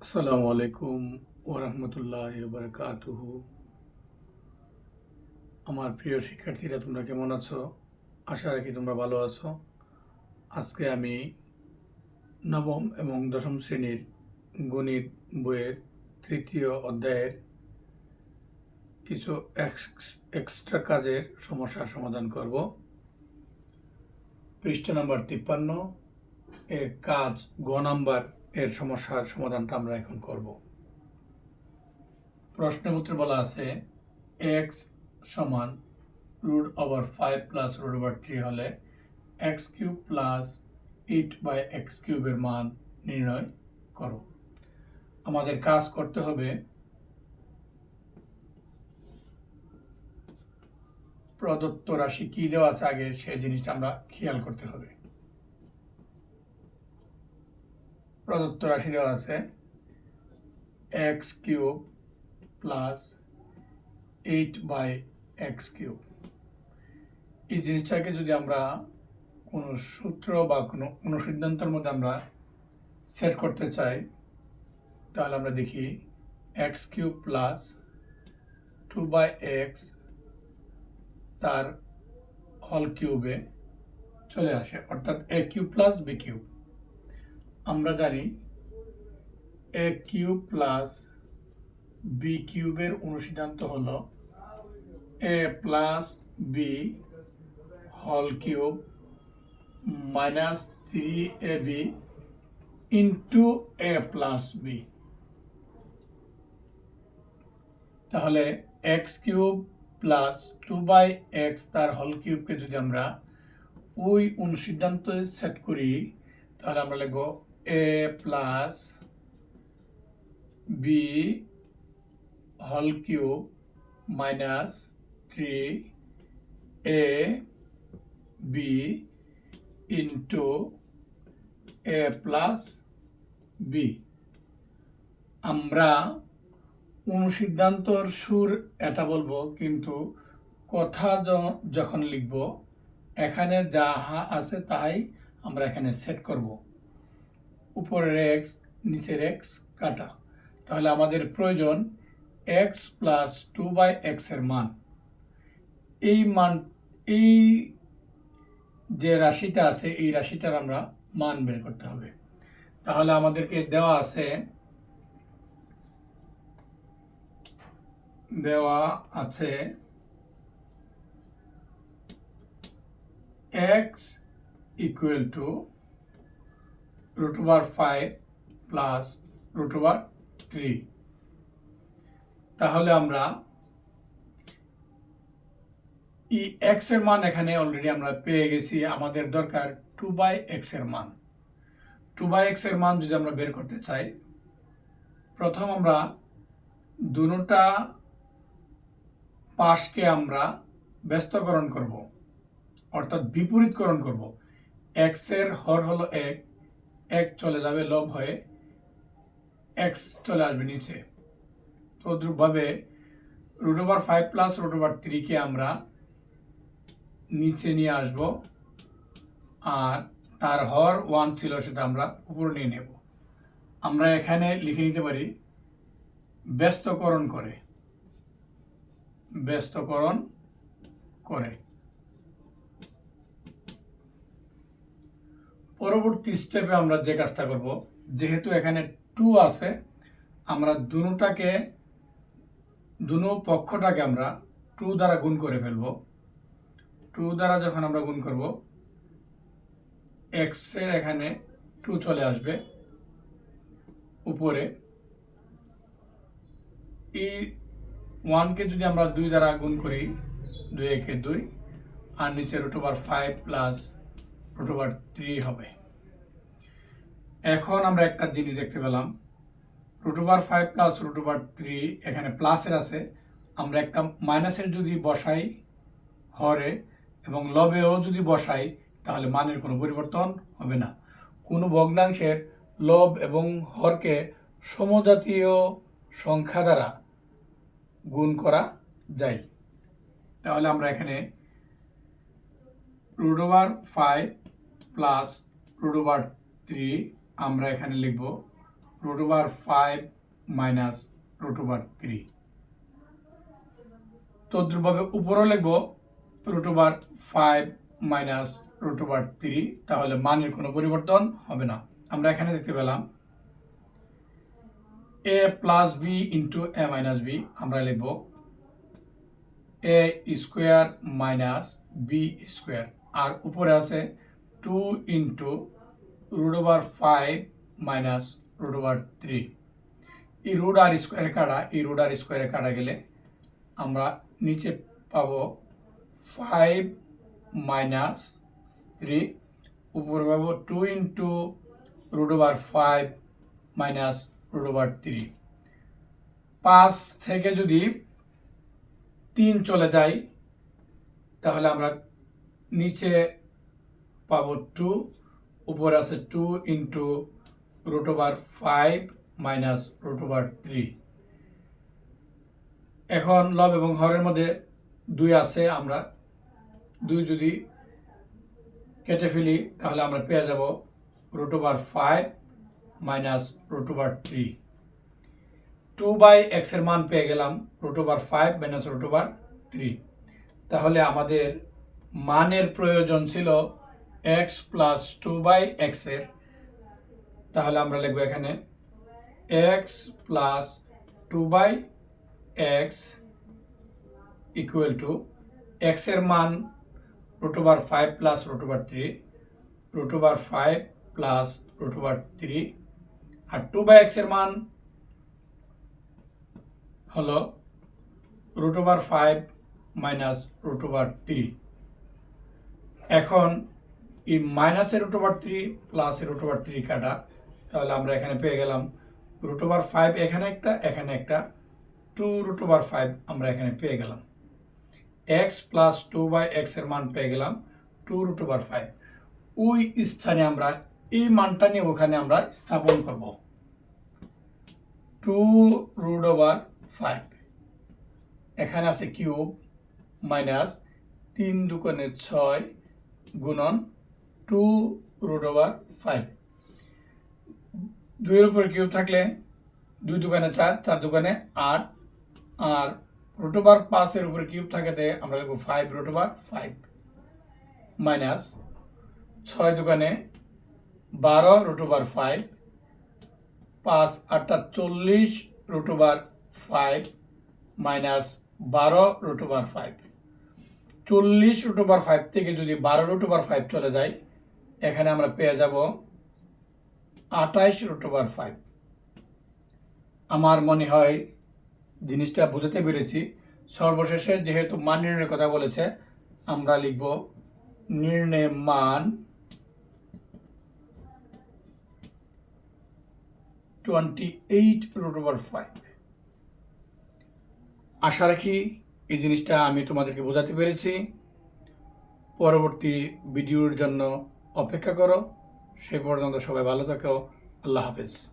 আসসালামু আলাইকুম ওরহমতুল্লাহ বারকাতুহু আমার প্রিয় শিক্ষার্থীরা, তোমরা কেমন আছো? আশা রাখি তোমরা ভালো আছো। আজকে আমি নবম এবং দশম শ্রেণির গণিত বইয়ের তৃতীয় অধ্যায়ের কিছু এক্স- এক্সট্রা কাজের সমস্যার সমাধান করব। পৃষ্ঠা নাম্বার তিপ্পান্ন, এর কাজ গ নাম্বার এর সমস্যার সমাধানটা আমরা এখন করব। প্রশ্নের উত্তরে বলা আছে এক্স সমান root over five plus root over three হলে x cube plus eight by x কিউবের মান নির্ণয় করো। আমাদের কাজ করতে হবে প্রদত্ত রাশি কি দেওয়া আছে আগে সেই জিনিসটা আমরা খেয়াল করতে হবে। প্রদত্ত রাশি দেওয়া আছে। X cube plus eight by x cube এই জিনিসটাকে যদি আমরা কোনো সূত্র বা কোনো কোনো সিদ্ধান্তের মধ্যে আমরা সেট করতে চাই, তাহলে আমরা দেখি x cube plus two by x তার হল কিউবে চলে আসে। অর্থাৎ a cube plus b cube আমরা জানি এ কিউব প্লাস বি কিউবের অনুসিদ্ধান্ত হল এ প্লাস বি হল cube minus three a b into a plus b তাহলে x cube plus two by x তার হল কিউবকে যদি আমরা ওই অনুসিদ্ধান্ত সেট করি, তাহলে আমরা লিখব এ প্লাস বি হল cube minus three a b into a plus b আমরা অনুসিদ্ধান্তর সুর এটা বলব, কিন্তু কথা যখন লিখব, এখানে যাহা আছে তাই আমরা এখানে সেট করব। উপরের এক্স নিচের এক্স কাটা। তাহলে আমাদের প্রয়োজন এক্স প্লাস টু বাই এক্সের মান। এই মান, এই যে রাশিটা আছে, এই রাশিটার আমরা মান বের করতে হবে। তাহলে আমাদেরকে দেওয়া আছে দেওয়া আছে x equal to root over five plus root over three তাহলে আমরা ই এক্সের মান এখানে অলরেডি আমরা পেয়ে গেছি। আমাদের দরকার টু বাই এক্সের মান। টু বাই এক্সের মান যদি আমরা বের করতে চাই, প্রথম আমরা দুটা পাশকে আমরা ব্যস্তকরণ করব, অর্থাৎ বিপরীতকরণ করব। এক্সের হর হলো এক এক চলে যাবে লব হয়ে এক্স চলে আসবে নিচে। তো দ্রুপভাবে root over five plus root over থ্রিকে আমরা নিচে নিয়ে আসব। আর তার হর ওয়ান ছিল সেটা আমরা উপরে নিয়ে নেব। আমরা এখানে লিখে নিতে পারি, ব্যস্তকরণ করে। ব্যস্তকরণ করে। পরবর্তী স্টেপে আমরা যে কাজটা করব, যেহেতু এখানে টু আছে, আমরা দুটাকে, দুনো পক্ষটাকে আমরা টু দ্বারা গুণ করে ফেলব। টু দ্বারা যখন আমরা গুণ করব এক্সের এখানে টু চলে আসবে। উপরে, এই ওয়ানকে যদি আমরা দুই দ্বারা গুণ করি, দুই একে দুই, আর নিচে root over five plus over three হবে। এখন আমরা একটা জিনিস দেখতে পেলাম। Root five plus root over three এখানে প্লাসের আছে। আমরা একটা মাইনাসের যদি বসাই হরে এবং লবেও যদি বসাই, তাহলে মানের কোনো পরিবর্তন হবে না। কোনো ভগ্নাংশের লব এবং হরকে সমজাতীয় সংখ্যা দ্বারা গুণ করা যায়। তাহলে আমরা এখানে root five plus root over three আমরা এখানে লিখব root over five minus root over three তদ্রুপভাবে উপরেও লিখব root over five minus root over three তাহলে মানের কোনো পরিবর্তন হবে না। আমরা এখানে দেখতে পেলাম a plus b into a minus b আমরা লিখব a square minus b square আর উপরে আছে two into root over five minus root over three এই রুট আর স্কোয়ারে কাটা, এই রুট আর স্কোয়ারে কাটা গেলে আমরা নিচে পাবো ফাইভ মাইনাস থ্রি উপরে পাবো two into root over five minus root over three পাঁচ থেকে যদি তিন চলে যায়, তাহলে আমরা নিচে পাবো টু উপরে আছে two into root over five minus root over three এখন লব এবং হরের মধ্যে দুই আছে, আমরা দুই যদি কেটে ফেলি, তাহলে আমরা পেয়ে যাব root over five minus root over three two by এক্সের মান পেয়ে গেলাম root over five minus root over three তাহলে আমাদের মানের প্রয়োজন ছিল এক্স প্লাস টু বাই এক্সের তাহলে আমরা লিখব এখানে x plus two by x equal to এক্সের মান root over five plus root over three root over five plus root over three R two by এক্সের মান হলো root over five minus root over three এখন এই মাইনাসের over three প্লাসের over three কাটা, তাহলে আমরা এখানে পেয়ে গেলাম রুট ওভার ফাইভ এখানে একটা এখানে একটা টু রুট ওভার ফাইভ আমরা এখানে পেয়ে গেলাম। এক্স প্লাস টু বাই এক্সের মান পেয়ে গেলাম টু রুট ওভার ফাইভ ওই স্থানে আমরা, এই মানটা নিয়ে ওখানে আমরা স্থাপন করব। টু রুট ওভার ফাইভ এখানে আছে কিউব মাইনাস তিন দুকোণে ছয় গুণন টু রুট ওভার ফাইভ। দুইয়ের উপরে কিউব থাকলে দুই দোকানে চার চার দোকানে আট, আর রুট ওভার পাঁচের উপরে কিউব থাকাতে আমরা লিখব five root over five minus ছয় দোকানে বারো রুট ওভার ফাইভ পাঁচ আটটা চল্লিশ রুট ওভার ফাইভ মাইনাস বারো রুট ওভার ফাইভ। চল্লিশ রুট ওভার ফাইভ থেকে যদি বারো রুট ওভার ফাইভ চলে যায় এখানে আমরা পেয়ে যাব আঠাইশ রুট ওভার ফাইভ আমার মনে হয় জিনিসটা বুঝতে পেরেছি। সর্বশেষে যেহেতু মান নির্ণয়ের কথা বলেছে, আমরা লিখব নির্ণয় মান twenty eight root over five আশা রাখি এই জিনিসটা আমি তোমাদেরকে বোঝাতে পেরেছি। পরবর্তী ভিডিওর জন্য অপেক্ষা করো। সে পর্যন্ত সবাই ভালো থাকো। আল্লাহ হাফেজ।